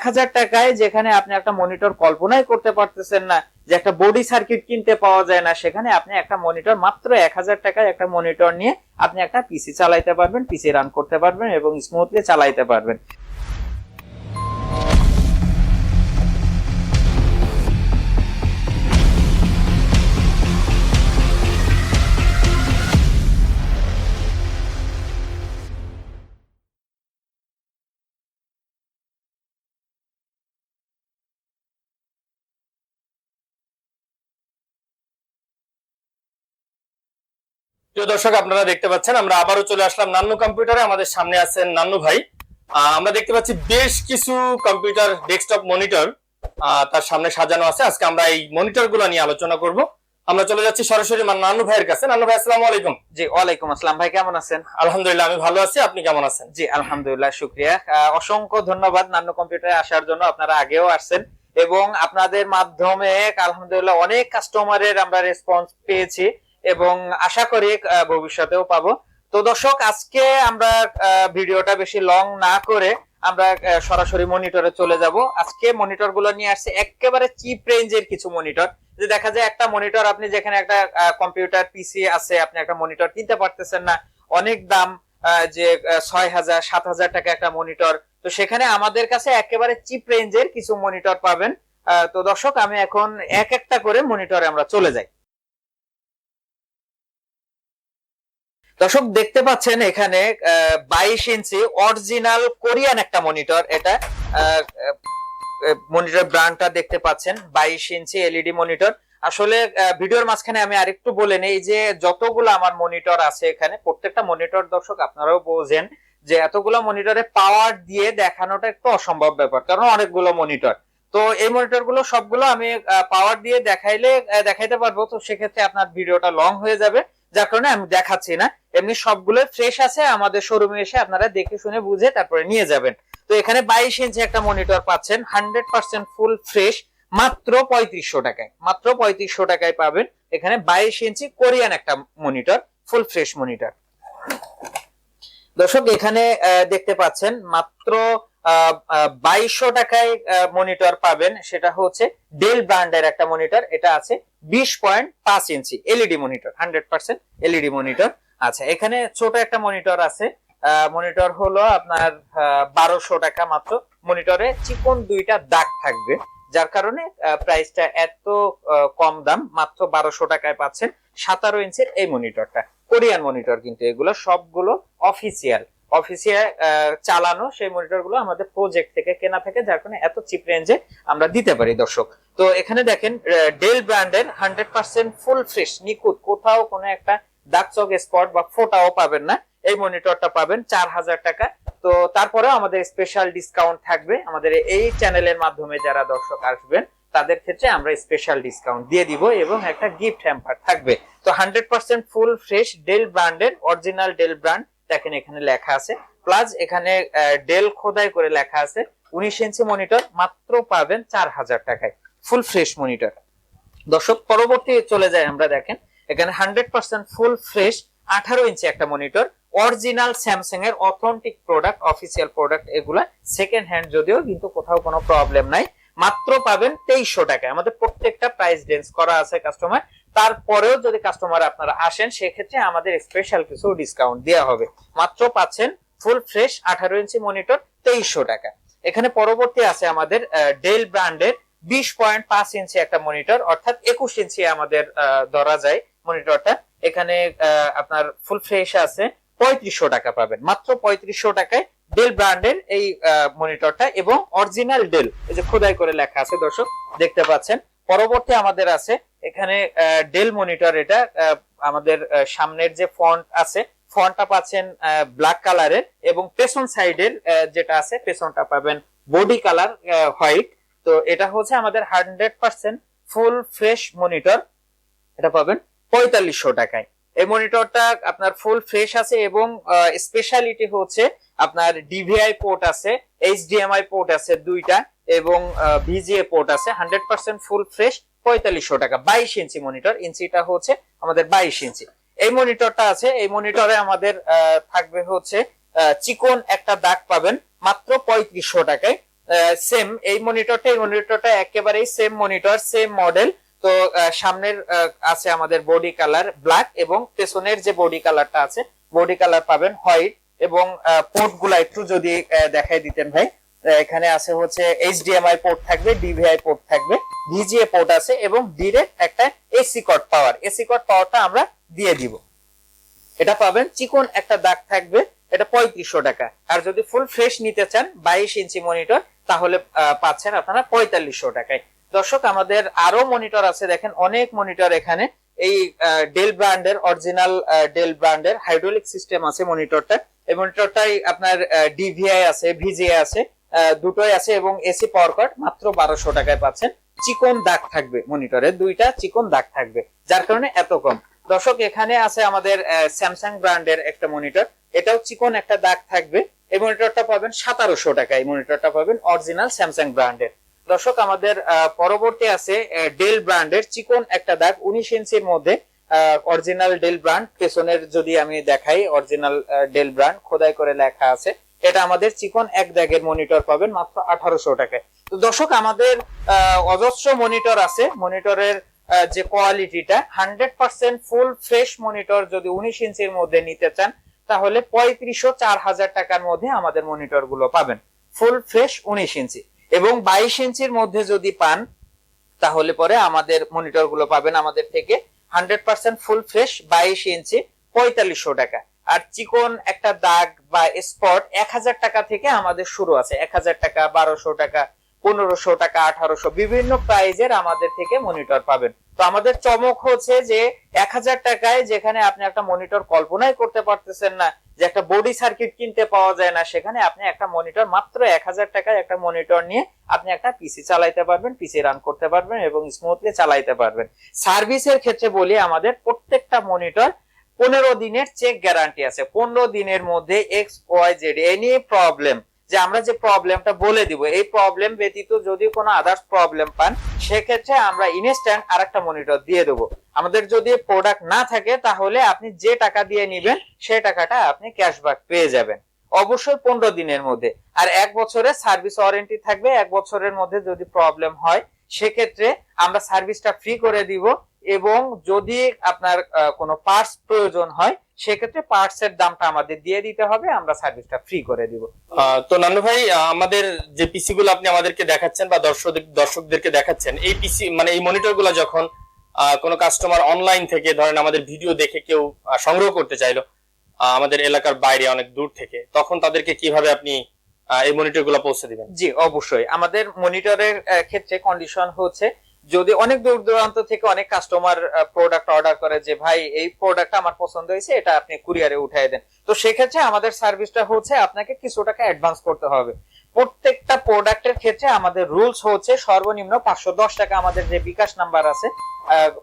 এক হাজার টাকায় যেখানে আপনি একটা মনিটর কল্পনাই করতে পারতেছেন না, যে একটা বডি সার্কিট কিনতে পাওয়া যায় না, সেখানে আপনি একটা মনিটর মাত্র এক হাজার টাকায় একটা মনিটর নিয়ে আপনি একটা পিসি চালাইতে পারবেন পিসি রান করতে পারবেন এবং স্মুথলি চালাইতে পারবেন। প্রিয় দর্শক আপনারা দেখতে পাচ্ছেন আমরা আবারও চলে আসলাম নান্নু কম্পিউটারে। আমাদের সামনে আছেন নান্নু ভাই। আমরা দেখতে পাচ্ছি বেশ কিছু কম্পিউটার ডেস্কটপ মনিটর তার সামনে সাজানো আছে। আজকে আমরা এই মনিটরগুলো নিয়ে আলোচনা করব। আমরা চলে যাচ্ছি সরাসরি নান্নু ভাইয়ের কাছে। নান্নু ভাই আসসালামু আলাইকুম। জি ওয়ালাইকুম আসসালাম। ভাই কেমন আছেন? আলহামদুলিল্লাহ আমি ভালো আছি। আপনি কেমন আছেন? জি আলহামদুলিল্লাহ শুক্রিয়া। আহ, অসংখ্য ধন্যবাদ নান্নু কম্পিউটারে আসার জন্য। আপনারা আগেও আসছেন। এবং আপনাদের মাধ্যমে আলহামদুলিল্লাহ অনেক কাস্টমারের আমরা রেসপন্স পেয়েছি। এবং আশা করি ভবিষ্যতেও পাবো। তো দর্শক, আজকে আমরা ভিডিওটা বেশি লং না করে আমরা সরাসরি মনিটরে চলে যাব। আজকে মনিটরগুলো নিয়ে আসছে একেবারে চিপ রেঞ্জের কিছু মনিটর। যে দেখা যায় একটা মনিটর আপনি যেখানে একটা কম্পিউটার, পিসি আছে, আপনি একটা মনিটর কিনতে পারতেছেন না, অনেক দাম যে ছয় হাজার, সাত হাজার টাকা একটা মনিটর। তো সেখানে আমাদের কাছে একেবারে চিপ রেঞ্জের কিছু মনিটর পাবেন। তো দর্শক, আমি এখন এক একটা করে মনিটরে আমরা চলে যাই। দর্শক, দেখতে পাচ্ছেন এখানে বাইশ ইঞ্চি অরিজিনাল কোরিয়ান একটা মনিটর এটা মনিটর ব্র্যান্ডটা দেখতে পাচ্ছেন, বাইশ ইঞ্চি এলইডি মনিটর আসলে ভিডিওর মাঝখানে আমি আরেকটু বলে নেই যে, যতগুলো আমার মনিটর আছে এখানে, প্রত্যেকটা মনিটর দর্শক আপনারাও বোঝেন যে, এতগুলো মনিটরে পাওয়ার দিয়ে দেখানোটা একটু অসম্ভব ব্যাপার, কারণ অনেকগুলো মনিটর তো এই মনিটরগুলো সবগুলো আমি পাওয়ার দিয়ে দেখাইলে দেখাইতে পারব। তো সেক্ষেত্রে আপনার ভিডিওটা লং হয়ে যাবে। যার কারণে আমি দেখাচ্ছি না। এমনি সবগুলো ফ্রেশ আছে, আমাদের শোরুমে এসে আপনারা দেখে শুনে বুঝে তারপরে নিয়ে যাবেন। তো এখানে বাইশ ইঞ্চি একটা মনিটর পাচ্ছেন হান্ড্রেড পার্সেন্ট ফুল ফ্রেশ মাত্র পঁয়ত্রিশশো টাকায়। মাত্র পঁয়ত্রিশশো টাকায় পাবেন। এখানে বাইশ ইঞ্চি কোরিয়ান একটা মনিটর ফুল ফ্রেশ মনিটর দর্শক, এখানে দেখতে পাচ্ছেন, মাত্র বাইশশো টাকায় মনিটর পাবেন। সেটা হচ্ছে ডেল ব্র্যান্ডের একটা মনিটর এটা আছে বিশ পয়েন্ট পাঁচ ইঞ্চি LED monitor hundred percent LED monitor আচ্ছা এখানে ছোট একটা মনিটর আছে। মনিটর হলো আপনার বারোশো টাকা মাত্র। মনিটরে চিকন দুইটা দাগ থাকবে, যার কারণে প্রাইসটা এত কম দাম, মাত্র বারোশো টাকায় পাচ্ছেন। সাতারো ইঞ্চের এই মনিটরটা কোরিয়ান মনিটর কিন্তু এগুলো সবগুলো অফিসিয়াল অফিসিয়াল চালানো সেই মনিটরগুলো আমাদের প্রজেক্ট থেকে কেনা থেকে, যার কারণে এত চিপ রেঞ্জে আমরা দিতে পারি, দর্শক। তো এখানে দেখেন ডেল ব্র্যান্ডের হান্ড্রেড পার্সেন্ট ফুল ফ্রেশ নিখুঁত। কোথাও কোনো একটা দাগ স্পট বা ফোটাও পাবেন না। এই মনিটরটা পাবেন চার হাজার টাকা। তো তারপরেও আমাদের স্পেশাল ডিসকাউন্ট থাকবে। আমাদের এই চ্যানেলের মাধ্যমে যারা দর্শক আসবেন, তাদের ক্ষেত্রে আমরা স্পেশাল ডিসকাউন্ট দিয়ে দিব এবং একটা গিফট হ্যাম্পার থাকবে। তো hundred percent full fresh Dell ব্র্যান্ডের অরিজিনাল ডেল ব্র্যান্ড দেখেন এখানে লেখা আছে। প্লাস এখানে ডেল খোদাই করে লেখা আছে, উনিশ ইঞ্চি মনিটর মাত্র পাবেন চার হাজার টাকায়। ফুল ফ্রেশ মনিটর দর্শক, পরবর্তী চলে যায় আমরা, দেখেন। এখানে হান্ড্রেড পার্সেন্ট ফুল ফ্রেশ আঠারো ইঞ্চি একটা মনিটর অরিজিনাল স্যামসাং এর অথেন্টিক প্রোডাক্ট অফিসিয়াল প্রোডাক্ট এগুলা সেকেন্ড হ্যান্ড যদিও, কিন্তু কোথাও কোনো প্রবলেম নাই। মাত্র পাবেন তেইশশো টাকায়। আমাদের প্রত্যেকটা প্রাইস রেঞ্জ করা আছে কাস্টমার তারপরেও যদি কাস্টমার আপনারা আসেন, সেক্ষেত্রে আমাদের স্পেশাল কিছু ডিসকাউন্ট দেওয়া হবে। মাত্র পাচ্ছেন ফুল ফ্রেশ আঠারো ইঞ্চি মনিটর তেইশশো টাকা। এখানে পরবর্তী আছে আমাদের ডেল ব্র্যান্ডের বিশ পয়েন্ট পাঁচ ইঞ্চি একটা মনিটর অর্থাৎ একুশ ইঞ্চি আমাদের ধরা যায় মনিটরটা এখানে আপনার ফুল ফ্রেশ আছে, পঁয়ত্রিশশো টাকা পাবেন। মাত্র পঁয়ত্রিশশো টাকায় ডেল ব্র্যান্ডের এই মনিটরটা এবং অরিজিনাল ডেল এই যে খোদাই করে লেখা আছে, দর্শক, দেখতে পাচ্ছেন। পরবর্তী আমাদের আছে, এখানে ডেল মনিটর এটা আমাদের সামনের যে ফন্ট আছে ফন্টটা পাচ্ছেন ব্ল্যাক কালারের এবং পেছন সাইডের যেটা আছে, পেছনটা পাবেন বডি কালার হোয়াইট তো এটা হচ্ছে আমাদের hundred percent full fresh monitor এটা পাবেন পঁয়তাল্লিশশো টাকায়। এই মনিটরটা আপনার ফুল ফ্রেশ আছে এবং স্পেশালিটি হচ্ছে আপনার ডিভিআই পোর্ট আছে এইচডিএমআই পোর্ট আছে দুইটা এবং ভিজিএ পোর্ট আছে হান্ড্রেড পার্সেন্ট ফুল ফ্রেশ পঁয়তাল্লিশশো টাকা, বাইশ ইঞ্চি মনিটর ইঞ্চিটা হচ্ছে আমাদের বাইশ ইঞ্চি। এই মনিটরটা আছে, এই মনিটরে আমাদের থাকবে হচ্ছে চিকন একটা দাগ পাবেন, মাত্র পঁয়ত্রিশশো টাকায় সেম এই মনিটরটা এই মনিটরটা একেবারেই সেম মনিটর সেম মডেল তো সামনের আছে আমাদের বডি কালার ব্ল্যাক এবং পেছনের যে বডি কালারটা আছে বডি কালার পাবেন হোয়াইট এবং পোর্টগুলা একটু যদি দেখাই দিতেন ভাই। এখানে আছে হচ্ছে এইচডিএমআই পোর্ট থাকবে ডিভিআই পোর্ট থাকবে ভিজিএ পোর্ট আছে এবং ডিরেক্ট একটা এসি কট পাওয়ার এসি কট পাওয়ারটা আমরা দিয়ে দিব। এটা পাবেন, চিকন একটা দাগ থাকবে, এটা পঁয়ত্রিশশো টাকা। আর যদি ফুল ফ্রেশ নিতে চান, বাইশ ইঞ্চি মনিটর তাহলে পাচ্ছেন আপনারা পঁয়তাল্লিশশো টাকায়। দর্শক, আমাদের আরও মনিটর আছে, দেখেন অনেক মনিটর এখানে। এই ডেল ব্র্যান্ডের অরিজিনাল ডেল ব্র্যান্ডের হাইড্রোলিক সিস্টেম আছে মনিটরটা এই মনিটরটাই আপনার ডিভিআই আছে ভিজিআই আছে দুটোই আছে এবং এসি পাওয়ার কার্ড মাত্র বারোশো টাকায় পাচ্ছেন। চিকন দাগ থাকবে মনিটরে দুইটা চিকন দাগ থাকবে, যার কারণে এত কম। দর্শক, এখানে আছে আমাদের স্যামসাং ব্র্যান্ডের একটা মনিটর এটাও চিকন একটা দাগ থাকবে। এই মনিটরটা পাবেন সতেরোশো টাকা এই মনিটরটা পাবেন অরিজিনাল স্যামসাং ব্র্যান্ডের দর্শক, আমাদের পরবর্তী আছে ডেল ব্র্যান্ডের চিকন একটা দাগ, উনিশ ইঞ্চির মধ্যে অরিজিনাল ডেল ব্র্যান্ড পেছনের যদি আমি দেখাই অরিজিনাল ডেল ব্র্যান্ড খোদাই করে লেখা আছে, এটা আমাদের চিকন এক দাগের মনিটর পাবেন মাত্র আঠারোশো টাকায়। তো দর্শক, আমাদের অজস্র মনিটর আছে মনিটরের যে কোয়ালিটিটা hundred percent full fresh monitor যদি উনিশ ইঞ্চির মধ্যে নিতে চান, তাহলে পঁয়ত্রিশশো চার হাজার টাকার মধ্যে আমাদের মনিটরগুলো পাবেন। ফুল ফ্রেশ উনিশ ইঞ্চি। এবং বাইশ ইঞ্চির মধ্যে যদি পান, তাহলে পরে আমাদের মনিটরগুলো পাবেন আমাদের থেকে হান্ড্রেড পার্সেন্ট ফুল ফ্রেশ বাইশ ইঞ্চি পঁয়তাল্লিশশো টাকা। আর চিকন একটা দাগ বা স্পট এক হাজার টাকা থেকে আমাদের শুরু আছে। এক হাজার টাকা, বারোশো টাকা পনেরোশো টাকা, আঠারোশো, বিভিন্ন প্রাইজের আমাদের থেকে মনিটর পাবেন। তো আমাদের চমক হচ্ছে যে এক হাজার টাকায় যেখানে আপনি একটা মনিটর কল্পনাই করতে পারতেছেন না, যে একটা বডি সার্কিট কিনতে পাওয়া যায় না, সেখানে আপনি একটা মনিটর মাত্র এক হাজার টাকায় একটা মনিটর নিয়ে আপনি একটা পিসি চালাইতে পারবেন পিসি রান করতে পারবেন এবং স্মুথলি চালাইতে পারবেন। সার্ভিসের ক্ষেত্রে বলি, আমাদের প্রত্যেকটা মনিটর পনেরো দিনের চেক গ্যারান্টি আছে। পনেরো দিনের মধ্যে X Y Z any problem যে আমরা যে প্রবলেমটা বলে দিব, এই প্রবলেম ব্যতীত যদি কোনো আদার্স প্রবলেম পান, সেক্ষেত্রে আমরা ইনস্ট্যান্ট আর একটা মনিটর দিয়ে দেবো। আমাদের যদি প্রোডাক্ট না থাকে, তাহলে আপনি যে টাকা দিয়ে নিবেন সেই টাকাটা আপনি ক্যাশব্যাক পেয়ে যাবেন। অবশ্যই পনেরো দিনের মধ্যে। আর এক বছরের সার্ভিস ওয়ারেন্টি থাকবে, এক বছরের মধ্যে যদি প্রবলেম হয়, সেক্ষেত্রে আমরা সার্ভিসটা ফ্রি করে দিব এবং যদি আপনার কোনো পার্টস প্রয়োজন হয় সেক্ষেত্রে পার্টস এর দামটা আমাদের দিয়ে দিতে হবে আমরা সার্ভিসটা ফ্রি করে দিব। তো নানু ভাই আমাদের যে পিসি গুলো আপনি আমাদেরকে দেখাচ্ছেন বা দর্শক দর্শকদেরকে দেখাচ্ছেন এই পিসি মানে এই মনিটরগুলো যখন কোনো কাস্টমার অনলাইন থেকে ধরেন আমাদের ভিডিও দেখে কেউ সংগ্রহ করতে চাইলো আমাদের এলাকার বাইরে অনেক দূর থেকে তখন তাদেরকে কীভাবে আপনি এই মনিটরগুলো পৌঁছে দিবেন? জি অবশ্যই। আমাদের মনিটরের ক্ষেত্রে কন্ডিশন হচ্ছে যদি অনেক দূর দূরান্ত থেকে অনেক কাস্টমার প্রোডাক্ট অর্ডার করে যে, ভাই, এই প্রোডাক্টটা আমার পছন্দ হয়েছে, এটা আপনি কুরিয়ারে উঠাই দেন। তো সেক্ষেত্রে আমাদের সার্ভিসটা হচ্ছে আপনাকে কিছু টাকা অ্যাডভান্স করতে হবে। প্রত্যেকটা প্রোডাক্টের ক্ষেত্রে আমাদের রুলস হচ্ছে সর্বনিম্ন পাঁচশো দশ টাকা আমাদের যে বিকাশ নাম্বার আছে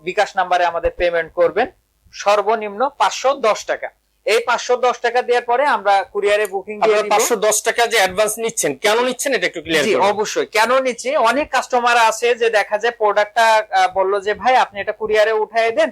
বিকাশ নাম্বারে আমাদের পেমেন্ট করবেন। সর্বনিম্ন পাঁচশো দশ টাকা। এই পাঁচশো দশ টাকা দেওয়ার পরে আমরা কুরিয়ারে বুকিং দিয়ে পাঁচশো দশ টাকা যে অ্যাডভান্স নিচ্ছেন কেন নিচ্ছেন এটা একটু ক্লিয়ার অবশ্যই। কেন নিচ্ছি? অনেক কাস্টমার আছে যে দেখা যায় প্রোডাক্টটা বলল যে ভাই আপনি এটা কুরিয়ারে উঠাই দেন।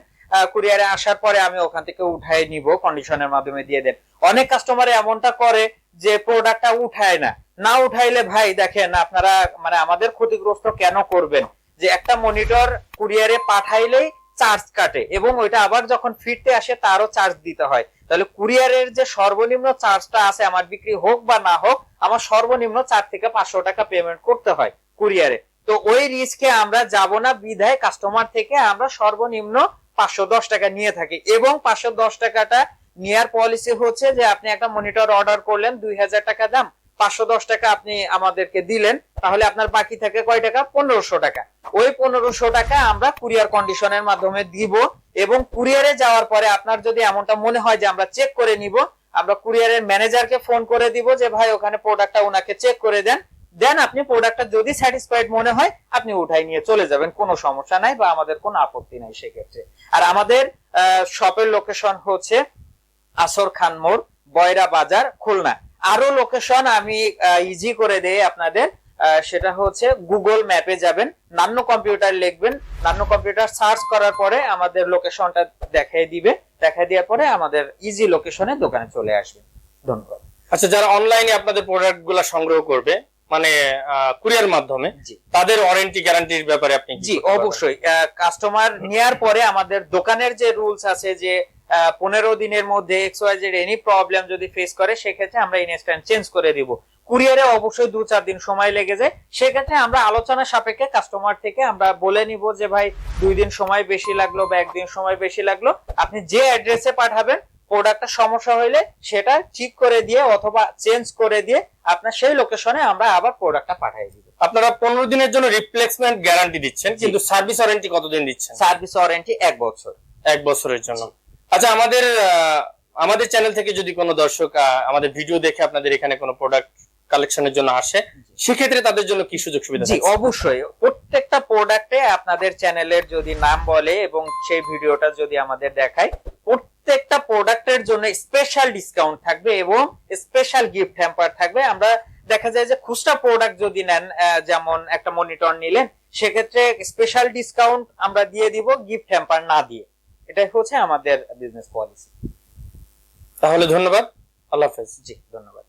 কুরিয়ারে আসার পরে আমি ওখান থেকে উঠাই নিব কন্ডিশনের মাধ্যমে দিয়ে দেন। অনেক কাস্টমার এমনটা করে যে প্রোডাক্টটা উঠায় না। না উঠাইলে ভাই দেখেন আপনারা মানে আমাদের ক্ষতিগ্রস্ত কেন করবেন? যে একটা মনিটর কুরিয়ারে পাঠাইলেই চার্জ কাটে এবং ওইটা আবার যখন ফিরতে আসে তারও চার্জ দিতে হয়। তাহলে কুরিয়ারের যে সর্বনিম্ন চার্জটা আছে, আমার বিক্রি হোক বা না হোক, আমার সর্বনিম্ন চার থেকে পাঁচশো টাকা পেমেন্ট করতে হয় কুরিয়ারে। তো ওই রিস্কে আমরা যাব না, বিধায় কাস্টমার থেকে আমরা সর্বনিম্ন পাঁচশো দশ টাকা নিয়ে থাকি। এবং পাঁচশো দশ টাকাটা নেয়ার পলিসি হচ্ছে যে আপনি একটা মনিটর অর্ডার করলেন, দুই হাজার টাকা দাম। পাঁচশো দশ টাকা আপনি আমাদেরকে দিলেন, তাহলে আপনার বাকি থাকে কয় টাকা? পনেরোশো টাকা। ওই পনেরোশো টাকা আমরা কুরিয়ার কন্ডিশনের মাধ্যমে দিব এবং কুরিয়ারে যাওয়ার পরে আপনার যদি এমনটা মনে হয় যে আমরা চেক করে নিব, আমরা কুরিয়ারের ম্যানেজারকে ফোন করে দিব যে, ভাই, ওখানে প্রোডাক্টটা ওনাকে চেক করে দেন। দেন আপনি প্রোডাক্টটা যদি স্যাটিসফাইড মনে হয়, আপনি উঠাই নিয়ে চলে যাবেন। কোনো সমস্যা নাই বা আমাদের কোনো আপত্তি নাই সেক্ষেত্রে। আর আমাদের শপের লোকেশন হচ্ছে আসর খান মোড়, বয়রা বাজার, খুলনা। আরও লোকেশন আমি ইজি করে দেই আপনাদের। সেটা হচ্ছে গুগল ম্যাপে যাবেন নান্য কম্পিউটার লিখবেন। নান্য কম্পিউটার সার্চ করার পরে আমাদের লোকেশনটা দেখাই দিবে। দেখাই দেওয়ার পরে আমাদের ইজি লোকেশনে দোকানে চলে আসবেন ধন্যবাদ। আচ্ছা যারা অনলাইনে আপনাদের প্রোডাক্টগুলা সংগ্রহ করবে মানে কুরিয়ার মাধ্যমে তাদের ওয়ারেন্টি গ্যারান্টির ব্যাপারে আপনি জি? অবশ্যই। কাস্টমার নেয়ার পরে আমাদের দোকানের যে রুলস আছে যে পনেরো দিনের মধ্যে X Y Z any problem যদি ফেস করে সেক্ষেত্রে আমরা ইনস্ট্যান্ট চেঞ্জ করে দিব। কুরিয়ারে অবশ্যই দু চার দিন সময় লেগে যায়। সেক্ষেত্রে আমরা আলোচনা সাপেক্ষে কাস্টমার থেকে আমরা বলে নিব যে ভাই দুই দিন সময় বেশি লাগল বা একদিন সময় বেশি লাগল। আপনি যে অ্যাড্রেসে পাঠাবেন প্রোডাক্টটা সমস্যা হইলে সেটা ঠিক করে দিয়ে অথবা চেঞ্জ করে দিয়ে আপনার সেই লোকেশনে আমরা আবার প্রোডাক্টটা পাঠিয়ে দিব। আপনারা পনেরো দিনের জন্য রিপ্লেসমেন্ট গ্যারান্টি দিচ্ছেন কিন্তু সার্ভিস ওয়ারেন্টি কতদিন দিচ্ছেন? সার্ভিস ওয়ারেন্টি এক বছর। এক বছরের জন্য। আচ্ছা আমাদের আমাদের চ্যানেল থেকে যদি কোনো দর্শক আমাদের ভিডিও দেখে আপনাদের এখানে কোনো প্রোডাক্ট কালেকশনের জন্য আসে সেক্ষেত্রে তাদের জন্য কি সুযোগ সুবিধা জি অবশ্যই। প্রত্যেকটা প্রোডাক্টে আপনাদের চ্যানেলের যদি নাম বলে এবং সেই ভিডিওটা যদি আমাদের দেখায় প্রত্যেকটা প্রোডাক্টের জন্য স্পেশাল ডিসকাউন্ট থাকবে এবং স্পেশাল গিফট হ্যাম্পার থাকবে। আমরা দেখা যায় যে খুচরা প্রোডাক্ট যদি নেন যেমন একটা মনিটর নিলেন সেক্ষেত্রে স্পেশাল ডিসকাউন্ট আমরা দিয়ে দিব গিফট হ্যাম্পার না দিয়ে। এটাই হচ্ছে আমাদের বিজনেস পলিসি তাহলে ধন্যবাদ। আল্লাহ হাফেজ। জি ধন্যবাদ।